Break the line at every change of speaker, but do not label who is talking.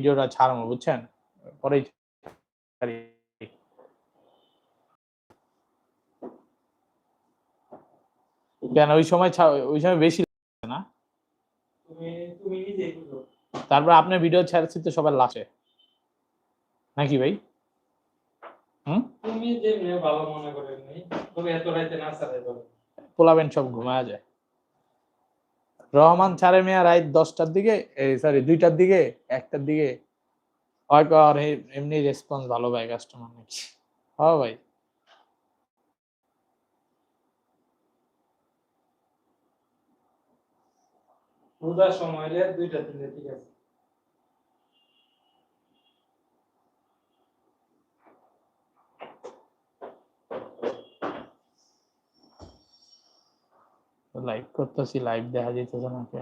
ভিডিওটা ছাড়বো বুঝছেন? পরেই কেন ওই সময় ওই সময় বেশি না? তারপর আপনার ভিডিও ছাড়ছি তো সবার লাস্টে নাকি ভাই? হুম?
তুমি যে ভালো মনে করে তবে এত রাইতে না সারাই
পোলাবেন সব ঘুমায় যায়। রহমান ছাড়ে মেয়া রাত দশটার দিকে সরি দুইটার দিকে, একটার দিকে। এ- এমনি রেসপন্স ভালো পায় কাস্টমার নাকি? হ্যাঁ ভাই।
সময় দুইটা তিনটে ঠিক আছে।
লাইভ করতেছি লাইভ দেখা যাইতেছে নাকি